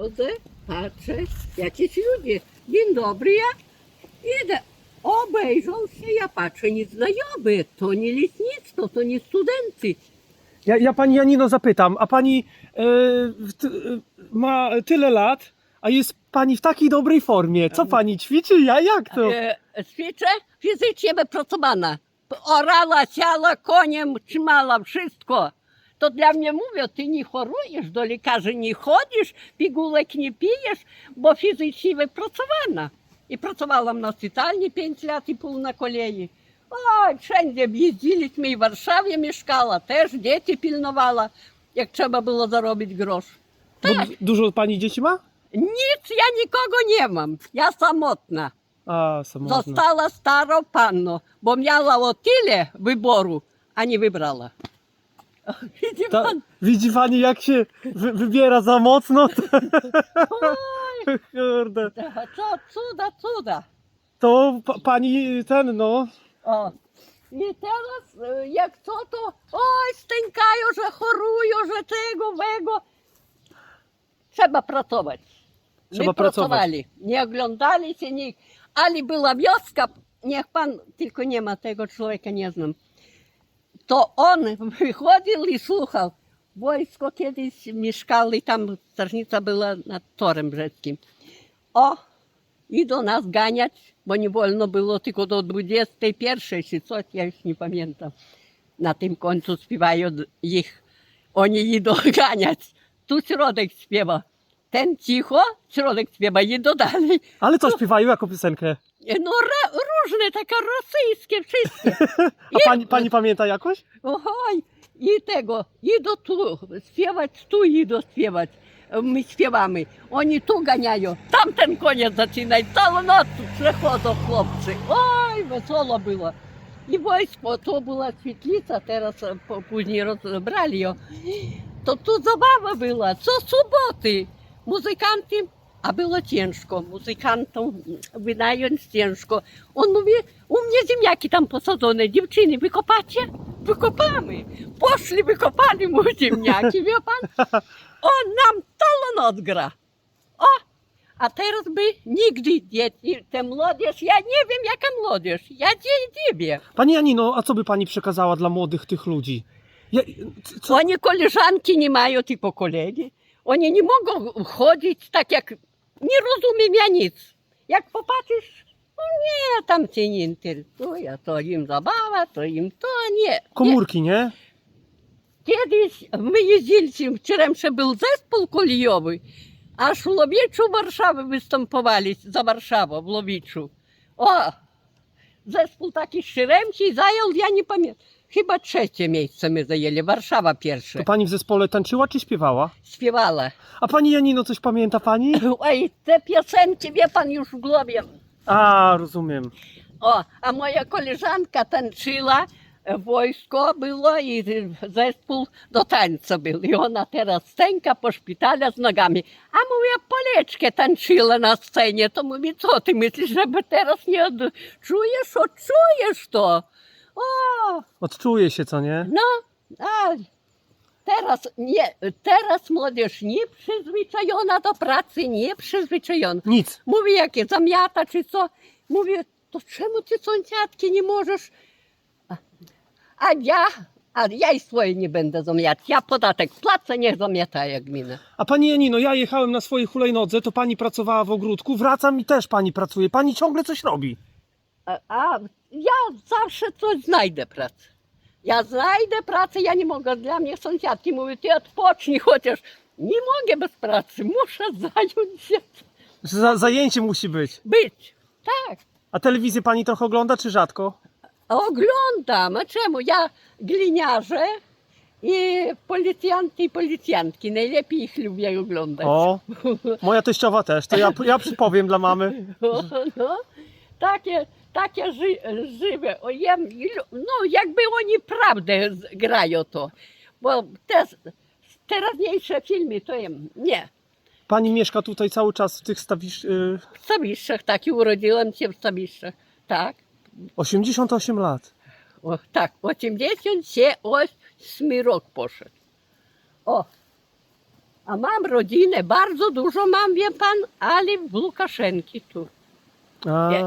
Chodzę, patrzę, jakieś ludzie. Dzień dobry, ja idę. Obejrzał się, ja patrzę, nieznajomy. To nie leśnictwo, to nie studenty. Ja, ja pani Janino zapytam, a pani e, ty, e, ma tyle lat, a jest pani w takiej dobrej formie. Co pani ćwiczy? Ja jak to? E, ćwiczę, fizycznie wypracowana. Orała, siała, koniem, trzymała wszystko. To dla mnie mówią, ty nie chorujesz, do lekarzy nie chodzisz, pigułek nie pijesz, bo fizycznie wypracowana. I pracowałam na szpitalni 5 lat i pół na kolei. Oj, wszędzie jeździliśmy i w Warszawie mieszkała, też dzieci pilnowała, jak trzeba było zarobić grosz. Bo du- dużo pani dzieci ma? Nic, ja nikogo nie mam, ja samotna. A, samotna. Została starą panną, bo miała o tyle wyboru, a nie wybrała. Widzi Ta, pan? widzi pani jak się wy, wybiera za mocno? Oj, Kurde. co cuda, cuda. To pa, pani ten, no. O. I teraz e, jak co to, oj, stękają, że chorują, że tego, wego. Trzeba pracować. Trzeba My pracować. pracowali, nie oglądali się nikt. Ale była wioska, niech pan, tylko nie ma tego człowieka, nie znam. To on wychodził i słuchał. Wojsko kiedyś mieszkali, tam strażnica była nad Torem Brzeckim. O, i do nas ganiać, bo nie wolno było tylko do 21 czy coś, ja już nie pamiętam. Na tym końcu śpiewają ich, oni idą ganiać. Tu środek śpiewa. Ten cicho, środek śpiewa, idą dalej. Ale co śpiewają jako piosenkę? No ra, różne, takie rosyjskie, wszystkie. A pani, pani pamięta jakoś? Oj, i tego, idą tu śpiewać, tu idą śpiewać. My śpiewamy. Oni tu ganiają, tamten koniec zaczynają, całą noc tu przechodzą chłopcy. Oj, wesoło było. I wojsko, to była świetlica, teraz e, po- później rozebrali ją. To tu zabawa była, co soboty. Muzykanty, a było ciężko, muzykantom wynająć ciężko. On mówi, u mnie ziemniaki tam posadzone, dziewczyny, wykopacie? Wykopamy. Poszli, wykopali mu ziemniaki, wie pan? On nam całą noc gra. O, a teraz by nigdy dzieci, te młodzież, ja nie wiem jaka młodzież, ja nie wiem. Pani Janino, a co by pani przekazała dla młodych tych ludzi? Ja, co? Oni koleżanki nie mają, tylko kolegi. Oni nie mogą chodzić tak jak, nie rozumiem ja nic. Jak popatrzysz, no nie, tam cię nie interesuje, to im zabawa, to im to, nie. Komórki, nie? Kiedyś my jeździliśmy, wczoraj był zespół kolejowy, aż w Łowiczu Warszawy występowali, za Warszawą, w Łowiczu. O, zespół taki szczeremki zajął, ja nie pamiętam, chyba trzecie miejsce my zajęli, Warszawa pierwsze. To pani w zespole tańczyła czy śpiewała? Śpiewała. A pani Janino, coś pamięta pani? Oj, te piosenki, wie pan, już w głowie. A, rozumiem. O, a moja koleżanka tańczyła, e, wojsko było i zespół do tańca był. I ona teraz stęka po szpitalu z nogami. A mówię, Poleczkę tańczyła na scenie. To mówi, co ty myślisz, żeby teraz nie od... czujesz? Odczujesz to. O, Odczuje się, co nie? no, a teraz nie, teraz młodzież nie przyzwyczajona do pracy, nie przyzwyczajona. Nic. Mówi, jakie zamiata czy co. Mówię, to czemu ty sąsiadki nie możesz? A, a ja, a ja i swoje nie będę zamiatać. Ja podatek płacę, niech zamiata jak gmina. A pani Janino, ja jechałem na swojej hulajnodze, to pani pracowała w ogródku, wracam i też pani pracuje. Pani ciągle coś robi. A, ja zawsze coś znajdę pracę. Ja znajdę pracę, ja nie mogę. Dla mnie sąsiadki mówią, ty odpocznij chociaż. Nie mogę bez pracy, muszę zająć się. Za, zajęcie musi być. Być. Tak. A telewizję pani trochę ogląda, czy rzadko? Oglądam, a czemu? Ja gliniarze i policjanty i policjantki. Najlepiej ich lubię oglądać. O, moja teściowa też, to ja, ja przypowiem dla mamy. No, no, takie, takie ży, żywe. Ja, no, jakby oni prawdę grają to. Bo te teraźniejsze filmy to jem, nie. Pani mieszka tutaj cały czas w tych stawisz... Y, W Stawiszczach, tak, i urodziłam się w Stawiszczach. Tak, 88 lat. o, tak, 88 rok poszedł. O, A mam rodzinę, bardzo dużo mam, wie pan, ale w Lukaszenki tu.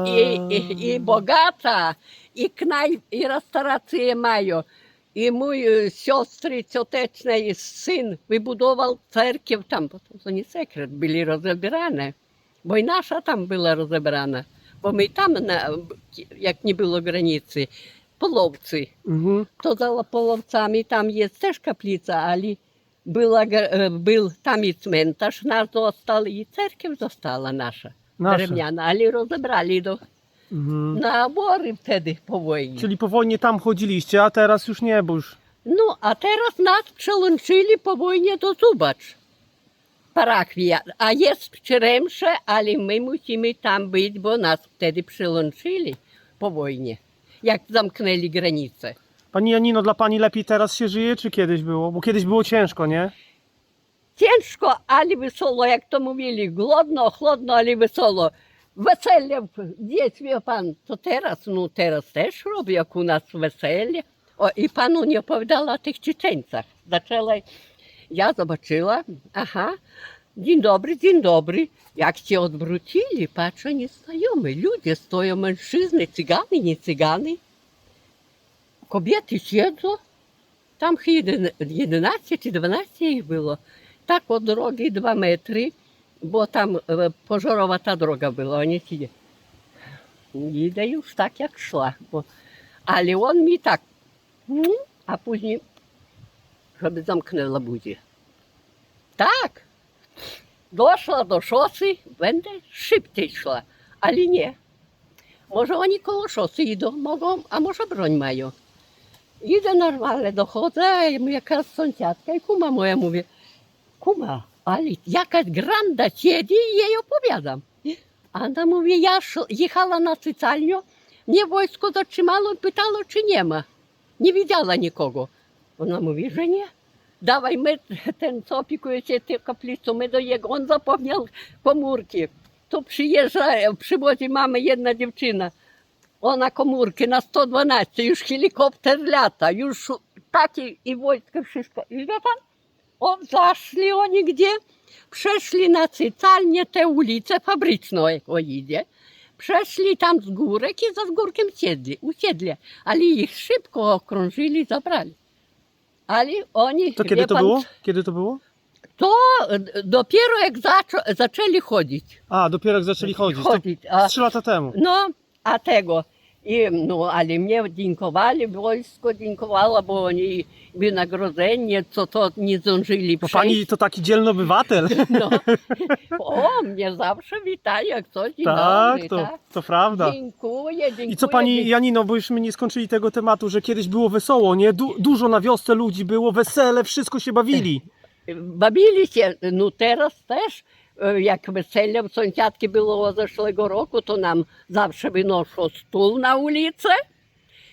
І, і, і богата, і кнай, і ресторації маю. І мій сестри і син вибудував церків там, це не секрет, були розібрані. Бо і наша там була розібрана. Бо ми там, на, як не було границі, половці. Угу. То за половцами там є теж капліця, але була, е, був там і цментаж наш зостав, і церків зостала наша. Drewniana, ale rozebrali do, Mhm. na obory wtedy po wojnie. Czyli po wojnie tam chodziliście, a teraz już nie, bo już... No, a teraz nas przełączyli po wojnie do Zubacz. Parachwia. A jest Czeremsze, ale my musimy tam być, bo nas wtedy przełączyli po wojnie, jak zamknęli granicę. Pani Janino, dla pani lepiej teraz się żyje, czy kiedyś było? Bo kiedyś było ciężko, nie? Ciężko, ale wesoło, jak to mówili, głodno, chłodno, ale wesoło. Wesele, gdzieś wie pan, to teraz, no teraz też robię, jak u nas wesele. O, i panu nie opowiadała o tych Czeczeńcach. Zaczęła, ja zobaczyła, aha, dzień dobry, dzień dobry. Jak się odwrócili, patrzę, nieznajomy, ludzie stoją, mężczyzny, cygany, nie cygany. Kobiety siedzą, tam chyba jeden- 11 czy 12 ich było. Tak od drogi dwa metry, bo tam e, pożarowa ta droga była, oni ci idę już tak jak szła. Bo, ale on mi tak, mm, a później, żeby zamknęła buzię. Tak, doszła do szosy, będę szybciej szła, ale nie. Może oni koło szosy idą, mogą, a może broń mają. Idę normalnie, dochodzę, i jakaś sąsiadka i kuma moja mówi, kuma, ale jakaś granda siedzi i jej opowiadam. A ona mówi, ja jechała na cycalnię, mnie wojsko zatrzymało pytało, czy nie ma. Nie widziała nikogo. Ona mówi, że nie. Dawaj, my, ten co opiekuje się tą kaplicą, my do jego, on zapomniał komórki. Tu przyjeżdża, przywozi mamy jedna dziewczyna. Ona komórki na 112, już helikopter lata, już takie i wojsko wszystko. I wie pan, on zaszli oni gdzie? Przeszli na cycalnię tę ulicę fabryczną, jak idzie. Przeszli tam z górek i za zgórkiem siedli, usiedli. Ale ich szybko okrążyli, zabrali. Ale oni, To kiedy to pan, było? Kiedy to było? To e, dopiero jak zaczą, zaczęli chodzić. A, dopiero jak zaczęli chodzić. Chodzić a, trzy lata temu. no, a tego. I, no, ale mnie dziękowali, wojsko dziękowało, bo oni wynagrodzenie, co to nie zdążyli Bo pani to taki dzielny obywatel. No. O, mnie zawsze witają, jak coś tak, dobry, to, tak? to prawda. Dziękuję, dziękuję. I co pani Janino, bo już my nie skończyli tego tematu, że kiedyś było wesoło, nie? Du dużo na wiosce ludzi było, wesele, wszystko się bawili. Bawili się, no teraz też, wesele w sąsiadki było zeszłego roku, to nam zawsze wynoszą stół na ulicę.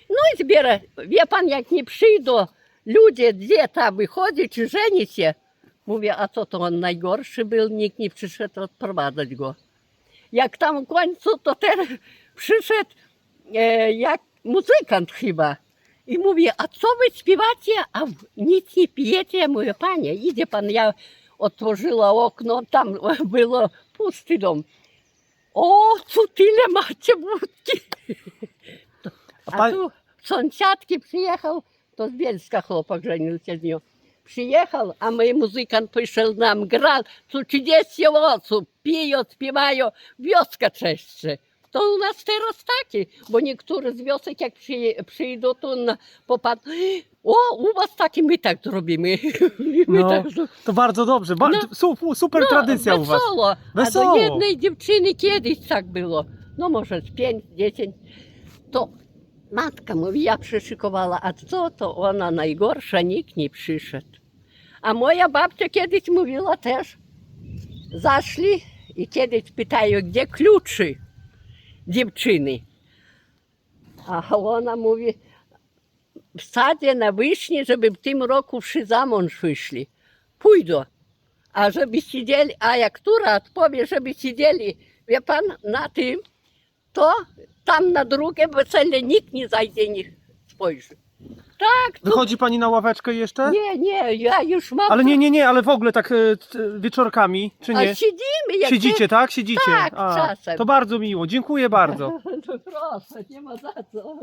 No i zbiera, wie pan, jak nie przyjdą ludzie gdzie tam wychodzić, żenić się. Mówię, a co to on najgorszy był, nikt nie przyszedł odprowadzać go. Jak tam w końcu, to ten przyszedł e, jak muzykant chyba. I mówię, a co wy śpiewacie, a nic nie pijecie? Ja mówię, panie, idzie pan, ja otworzyła okno, tam było pusty dom. O, co tyle macie wódki? A A pan- tu sąsiadki przyjechał, to z Bielska chłopak żenił się z nią. Przyjechał, a mój muzykant przyszedł nam, grał, tu 30 osób, piją, śpiewają, wioska trzeszcze. To u nas teraz takie, bo niektóre z wiosek jak przyje, przyjdą, to na, popatrzą, o, u was takie, my tak zrobimy. my No, tak zro- To bardzo dobrze. Ba No. su- super tradycja u was. wesoło. Wesoło. Do jednej dziewczyny kiedyś tak było, no może z pięć, dziesięć, to matka mówi, ja przyszykowała, a co to ona najgorsza, nikt nie przyszedł. A moja babcia kiedyś mówiła też, zaszli i kiedyś pytają, gdzie kluczy ona mówi, w sadzie na wysznie, żeby w tym roku wszy za mąż wyszli. Pójdą. A żeby siedzieli, a jak która odpowie, żeby siedzieli, wie pan, na tym, to tam na drugie wesele nikt nie zajdzie, nie spojrzy. Tak, tu... Wychodzi pani na ławeczkę jeszcze? Nie, nie, ja już mam... Ale nie, nie, nie, ale w ogóle tak e, t- wieczorkami, czy A nie? siedzimy, jak Siedzicie, tak? Siedzicie. Tak, czasem. To bardzo miło, dziękuję bardzo. No proszę, nie ma za co.